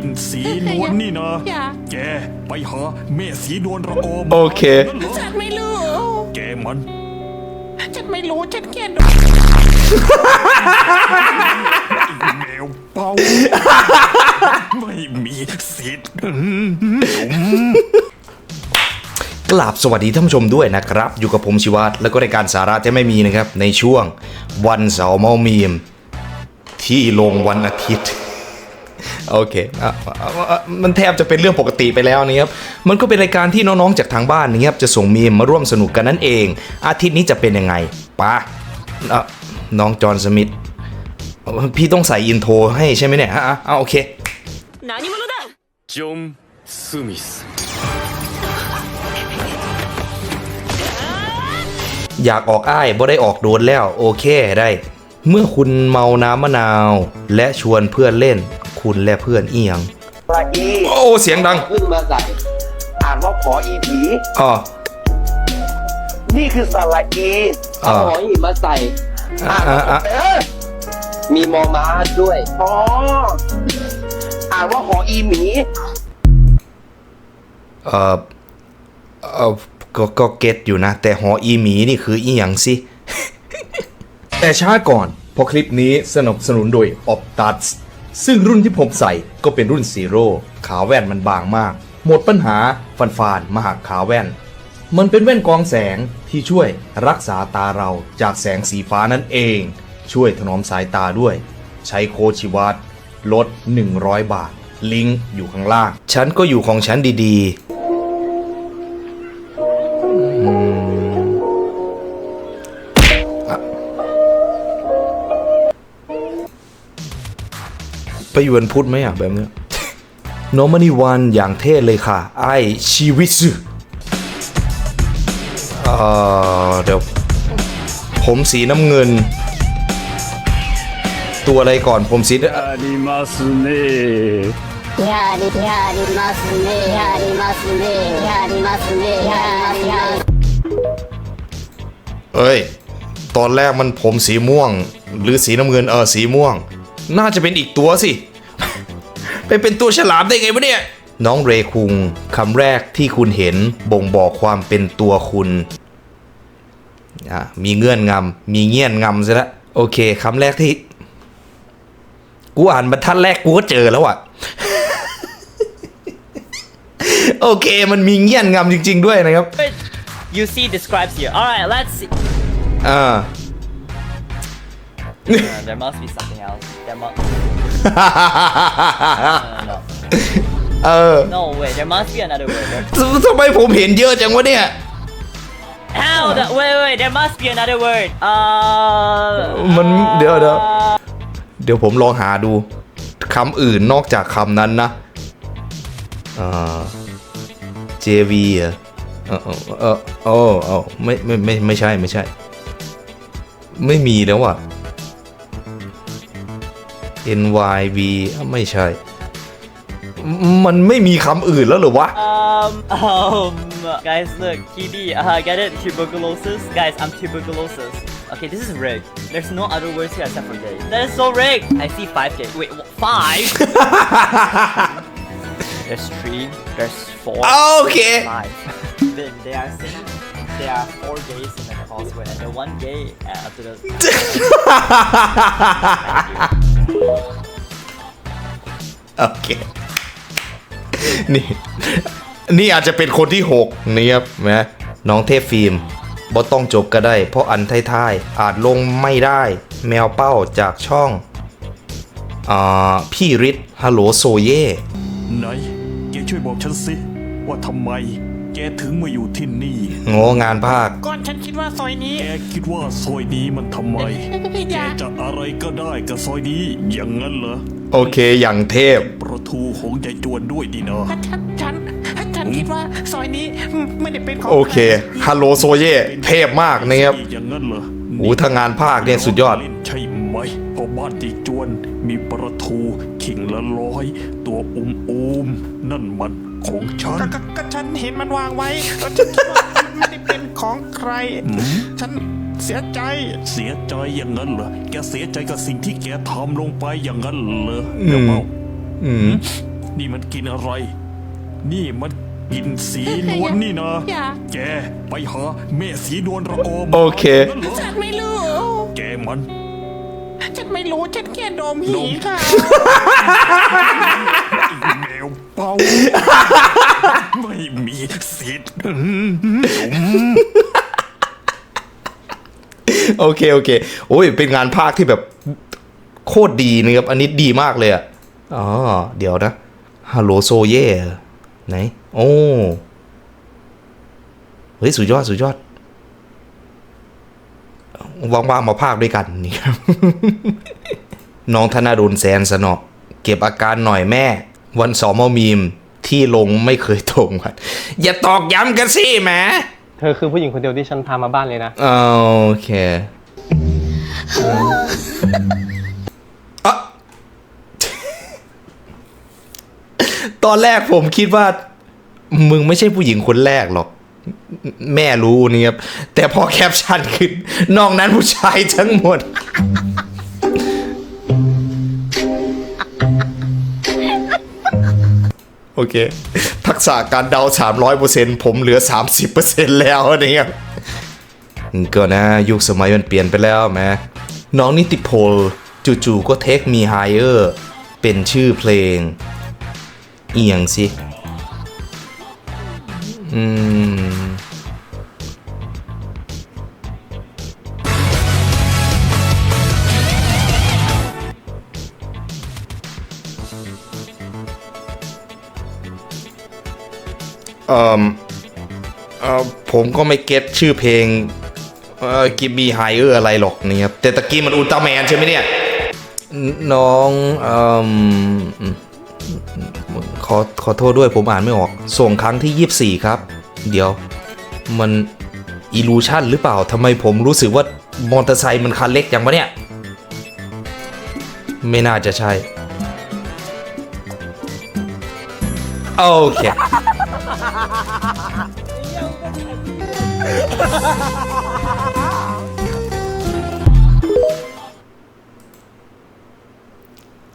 นสีนวลนี่นะ อยากแกไปหาแม่สีนวลระโอมโอเค นั่นเหรอฉันไม่รู้ แกมัน ฉันไม่รู้ ฉันแค่ดูแมวเป่า ไม่มีสิทธิ์กราบสวัสดีท่านผู้ชมด้วยนะครับ อยู่กับผมชิวัตรแล้วก็รายการสาระที่ไม่มีนะครับ ในช่วงวันเสาร์เมามีม ที่ลงวันอาทิตย์ โอเคอ่ะอ่ะอ่ะมันแทบจะเป็นเรื่องปกติไปแล้วนะครับ มันก็เป็นรายการที่น้องๆจากทางบ้านนะครับจะส่งมีมมาร่วมสนุกกันนั่นเอง อาทิตย์นี้จะเป็นยังไงปะอ่ะน้องจอห์นสมิธพี่ต้องใส่อินโทรให้ใช่ไหมเนี่ยอ่ะอ่ะอ่ะโอเค 何者だจอห์นสมิธ อยากออกอ้ายบ่ได้ออกโดนแล้วโอเคได้ เมื่อคุณเมาน้ำมะนาว และชวนเพื่อนเล่น คุณและเพื่อนเอียงสระอีโอ้เสียงดังขึ้นมาใส่อ่านว่าขออีผีอ๋อนี่คือสระอีอ่าเอาหอหีบมาใส่อะอ่านอะว่าอะเออมีมอม้าด้วยอ๋ออ่านว่าหออีหมีเออเออก็ก็เก็ตอยู่นะ แต่หออีหมีนี่คืออีหยังสิ แต่ช้าก่อนเพราะคลิปนี้สนับสนุนโดย Optus ซึ่งรุ่นที่ผมใส่ก็เป็นรุ่นซีโร่ขาแว่นมันบางมาก หมดปัญหาฟันฟานมาหักขาแว่น มันเป็นแว่นกรองแสงที่ช่วยรักษาตาเราจากแสงสีฟ้านั่นเอง ช่วยถนอมสายตาด้วย ใช้โคชิวัตลด 100 บาท ลิงก์อยู่ข้างล่าง ฉันก็อยู่ของฉันดีๆ อยู่วันพุธไหมอ่ะแบบเนี้ย โนมานีวันอย่างเท่เลยค่ะ ไอชีวิตซึเอ่อเดี๋ยว ผมสีน้ำเงิน ตัวอะไรก่อนผมสี ありますねやりやりますねやりますねやりますねやります เอ้ย ตอนแรกมันผมสีม่วง หรือสีน้ำเงินเออสีม่วง น่าจะเป็นอีกตัวสิ ไปเป็นตัวฉลามได้ไงวะเนี่ย น้องเรคุงคำแรกที่คุณเห็นบ่งบอกความเป็นตัวคุณอะมีเงื่อนงำมีเงี่ยนงำซะแล้วโอเคคำแรกที่ กูอ่านบรรทัดแรกกูก็เจอแล้วอะ โอเค มันมีเงี่ยนงำจริง ๆ ด้วยนะครับ you see describes here. All right, let's see. อ่า Uh, there must be something else. There must. no, เออ no, no, wait. There must be another word. There- ททำไมผมเห็นเยอะจังวะเนี่ย How? The, wait, wait. There must be another word. Uh. มันเดี๋ยวเดี๋ยวเดี๋ยวผมลองหาดูคำอื่นนอกจากคำนั้นนะอ่า JV เหรอเออเออเออเออไม่ไม่ไม่ไม่ใช่ไม่ใช่ ไม่มีแล้วอะ NYV อะไม่ใช่ มันไม่มีคำอื่นแล้วเหรือวะ Um, um, guys, look, TB, uh, get it? Tuberculosis? Guys, I'm tuberculosis. Okay, this is rigged. There's no other words here except for gay. That is so rigged. I see five gay. Wait, wh- five? there's three, there's four, โอเค five. then they are saying there are four gays in the crossword, and the one gay uh, to the. โอเค นี่ นี่อาจจะเป็นคนที่หกนี่ครับนะน้องเทพฟิล์มบ่ต้องจบก็ได้ เพราะอันท้ายๆอาจลงไม่ได้ แมวเป้าจากช่องอพี่ฤทธิ์ฮัลโหลโซเย่ไหนแกช่วยบอกฉันสิ ว่าทำไม กถึงมาอยู่ที่นี่ โงงานภาค ก่อนฉันคิดว่าซอยนี้ แกคิดว่าซอยนี้มันทำไมแกจะอะไรก็ได้กับซอยนี้อย่างนั้นเหรอ โอเคอย่างเทพ ประตูของยายจวนด้วยดีนะ ฉันฉันฉันคิดว่าซอยนี้ไม่ได้เป็นของโอเคฮัลโหลโซเย่เทพมากนะครับอย่างนั้นเหรอโอ้ถ้างานภาคเนี่ยสุดยอด เล่นใช่ไหมเพราะบ้านตีจวนมีประตูขิงละร้อย ตัวอุ้มอุ้มๆนั่นมัน ของฉัน ก็ก็ก็ฉันเห็นมันวางไว้แล้วฉันคิดว่ามันไม่ได้เป็นของใคร ฉันเสียใจ เสียใจอย่างนั้นเหรอ แกเสียใจกับสิ่งที่แกทำลงไปอย่างนั้นเหรอเดี๋ยวเปล่าอืม นี่มันกินอะไร นี่มันกินสีนวลนี่นะ อย่า แกไปหาแม่สีนวลระอมโอเคนั่นหรอฉันไม่รู้ แกมัน ฉันไม่รู้ ฉันแค่ดมหีค่ะ แมวเป่าไม่มีสิทธิ์หนุ่มโอเคโอเค โอ้ย เป็นงานภาคที่แบบโคตรดีนะครับ อันนี้ดีมากเลยอะ อ๋อ เดี๋ยวนะฮัลโหลโซเย่ไหน โอ้ เฮ้ย สุดยอด สุดยอด ว่างๆ มาภาคด้วยกันนี่ครับ น้องธนาดลแสนสนอเก็บอาการหน่อยแม่ วันสอมอมีมที่ลงไม่เคยตรงกันอย่าตอกย้ำกันสิแหมเธอคือผู้หญิงคนเดียวที่ฉันพามาบ้านเลยนะโอเคอะตอนแรกผมคิดว่า มึงไม่ใช่ผู้หญิงคนแรกหรอก แม่รู้นี่ครับแต่พอแคปชั่นขึ้นนอกนั้นผู้ชายทั้งหมด โอเค ทักษะการเดา 300%ผมเหลือ 30%แล้วนะครับก็นะยุคสมัยมันเปลี่ยนไปแล้วแหมน้องนิติพลจู่ๆก็เทคมีไฮเออร์เป็นชื่อเพลง เอียงสิ อืม เอ่อเอ่อผมก็ไม่เก็ตชื่อเพลงเอ่อกิบบีไฮเออร์อะไรหรอกนี่ครับ แต่ตะกี้มันอุลตร้าแมนใช่ไหมเนี่ย น้องเอ่มขอขอโทษด้วยผมอ่านไม่ออก ส่งครั้งที่ 24 ครับ เดี๋ยวมันอิลูชันหรือเปล่าทำไมผมรู้สึกว่ามอเตอร์ไซค์มันคันเล็กอย่างวะเนี่ย ไม่น่าจะใช่ โอเค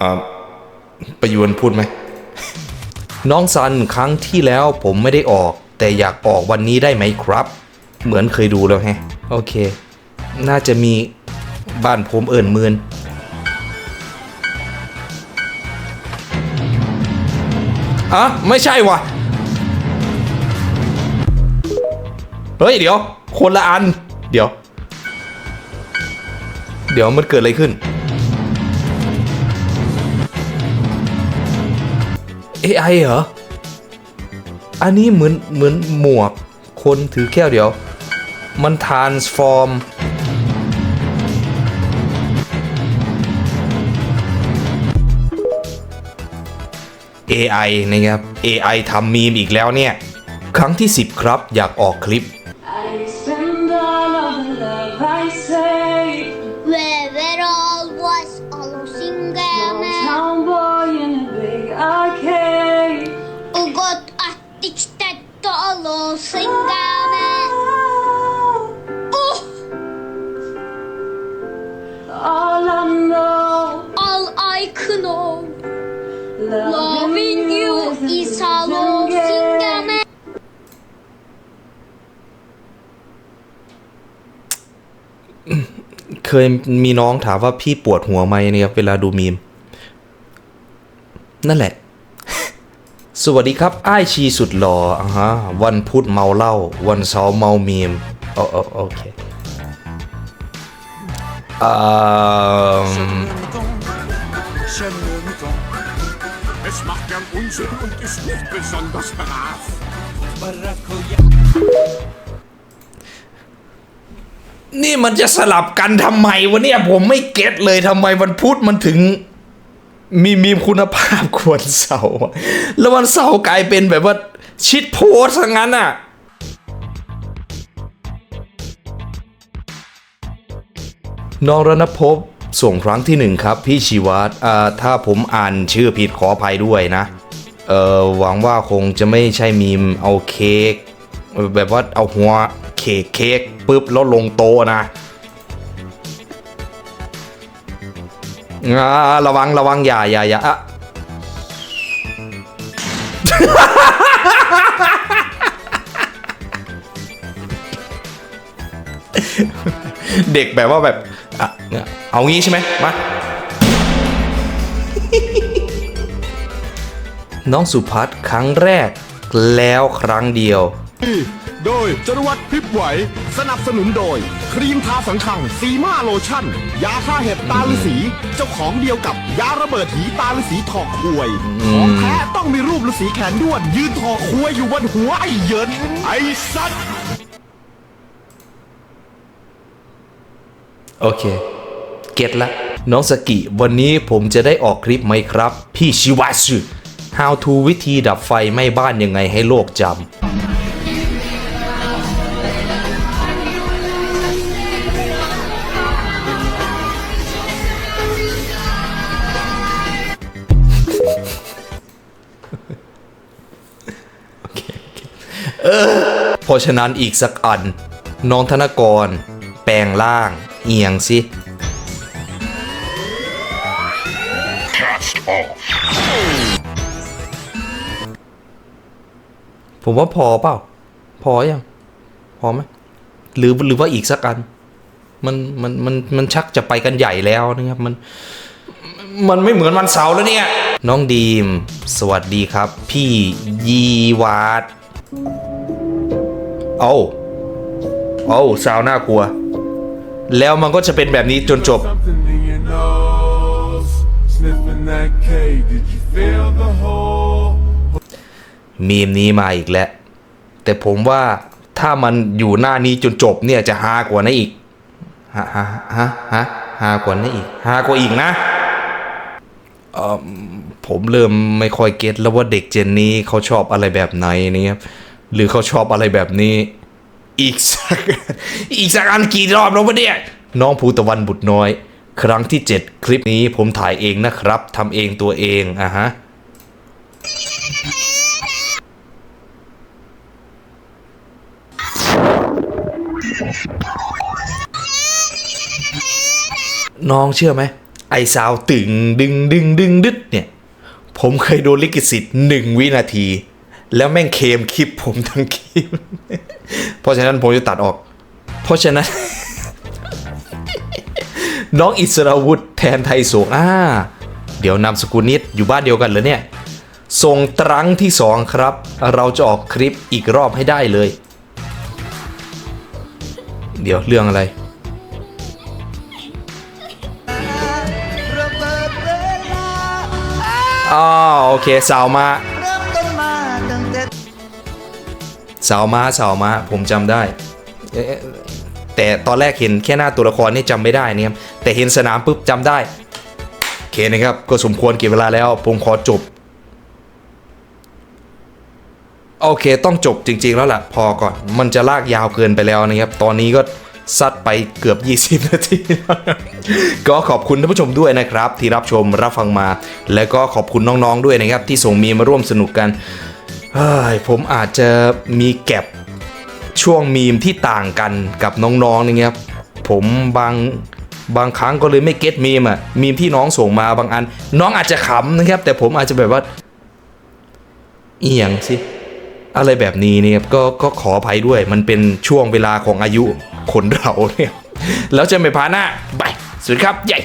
อ่าประยวนพูดไหม น้องซันครั้งที่แล้วผมไม่ได้ออก แต่อยากออกวันนี้ได้ไหมครับ เหมือนเคยดูแล้วแฮะ โอเค น่าจะมีบ้านผมเอิ่นเมือนอะไม่ใช่วะ เฮ้ย เดี๋ยว คนละอัน เดี๋ยว เดี๋ยวมันเกิดอะไรขึ้น AI เหรอ อันนี้เหมือนเหมือนหมวก คนถือแก้วเดี๋ยว มัน transform AI นะครับ AI ทำมีมอีกแล้วเนี่ย ครั้งที่ 10 ครับ อยากออกคลิป เคยมีน้องถามว่าพี่ปวดหัวไหมเนี่ยเวลาดูมีม นั่นแหละ สวัสดีครับไอชีสุดหล่ออ่าฮะวันพุธเมาเหล้าวันเสาร์เมามีมโอโอโอเคอ่า นี่มันจะสลับกันทำไมวะเนี่ยผมไม่เก็ตเลยทำไมวันพุธมันถึง มีมีคุณภาพควรเสาร์แล้ววันเสาร์กลายเป็นแบบว่าชิดโพสซะงั้นอะน้องรณภพส่งครั้งที่หนึ่งครับ พี่ชีวัตอ่าถ้าผมอ่านชื่อผิดขออภัยด้วยนะ เออหวังว่าคงจะไม่ใช่มีมเอาเค้กแบบว่าเอาหัว เค้กเค้กปุ๊บแล้วลงโตะนะระวังระวังอย่าอย่าอย่าอะเด็กแบบว่าแบบอะเอางี้ใช่ไหมมาน้องสุพัฒน์ครั้งแรกแล้วครั้งเดียว โดยจรวัตรพริบไหว สนับสนุนโดย ครีมทาสังขังซีมาโลชั่น ยาฆ่าเห็บตาฤาษีเจ้าของเดียวกับยาระเบิดหีตาฤาษีถอกควยของแท้ต้องมีรูปฤาษีแขนด้วน ยืนถอกควยอยู่บนหัวไอ้เหยินไอ้สัตว์โอเค เก็ตละ น้องสกิ วันนี้ผมจะได้ออกคลิปไหมครับ พี่ชิวาสึ How to วิธีดับไฟไหม้บ้านยังไงให้โลกจำ เพราะฉะนั้นอีกสักอัน น้องธนกร แปลงร่าง เอียงสิ ผมว่าพอเปล่า พออยัง พอไหมหรือหรือว่าอีกสักอัน มันมันมันมันชักจะไปกันใหญ่แล้วนะครับ มัน มันไม่เหมือนวันเสาร์แล้วเนี่ย น้องดีม สวัสดีครับ พี่ยีวาด เอาเอาซาวน่ากลัว แล้วมันก็จะเป็นแบบนี้จนจบ มีมนี้มาอีกแล้ว แต่ผมว่าถ้ามันอยู่หน้านี้จนจบเนี่ยจะฮากว่านั้นอีกฮะฮะฮะฮะฮากว่านั้นอีกฮากว่าอีกนะผมเริ่มไม่ค่อยเก็ตแล้วว่าเด็กเจนนี้เขาชอบอะไรแบบไหนนะครับ หรือเขาชอบอะไรแบบนี้ อีกสักอีกสักอันกี่รอบแล้ววะเนี่ยน้องภูตะวันบุตรน้อย ครั้งที่ 7 คลิปนี้ผมถ่ายเองนะครับทำเองตัวเองอะฮะน้องเชื่อไหม ไอสาวตึงดึงดึงดึงดึดเนี่ย ผมเคยโดนลิขสิทธิ์หนึ่งวินาที แล้วแม่งเคลมคลิปผมทั้งคลิป เพราะฉะนั้นผมจะตัดออก เพราะฉะนั้น น้องอิสราวุธแทนไทยสงอ่า เดี๋ยวนามสกุลนิดอยู่บ้านเดียวกันเหรอเนี่ย ส่งตรังที่สองครับ เราจะออกคลิปอีกรอบให้ได้เลย เดี๋ยวเรื่องอะไรอ๋อโอเคสาวมา สาวมาสาวมาผมจำได้ แต่ตอนแรกเห็นแค่หน้าตัวละครนี่จำไม่ได้นะครับแต่เห็นสนามปุ๊บจำได้โอเคนะครับก็สมควรเก็บเวลาแล้วผมขอจบโอเคต้องจบจริง ๆ แล้วล่ะพอก่อนมันจะลากยาวเกินไปแล้วนะครับ ตอนนี้ก็ซัดไปเกือบ 20 นาที ก็ขอบคุณท่านผู้ชมด้วยนะครับ ที่รับชมรับฟังมา และก็ขอบคุณน้องๆด้วยนะครับ ที่ส่งมีมาร่วมสนุกกัน เฮ้ยผมอาจจะมีแก็บช่วงมีมที่ต่างกันกับน้องๆนะครับผมบางบางครั้งก็เลยไม่เก็ตมีมอะมีมที่น้องส่งมาบางอัน น้องอาจจะขำนะครับ แต่ผมอาจจะแบบว่า เอียงสิอะไรแบบนี้เนี่ยก็ก็ขออภัยด้วย มันเป็นช่วงเวลาของอายุคนเราเนี่ย แล้วจะไม่พาหน้าบายสวัสดีครับ ใหญ่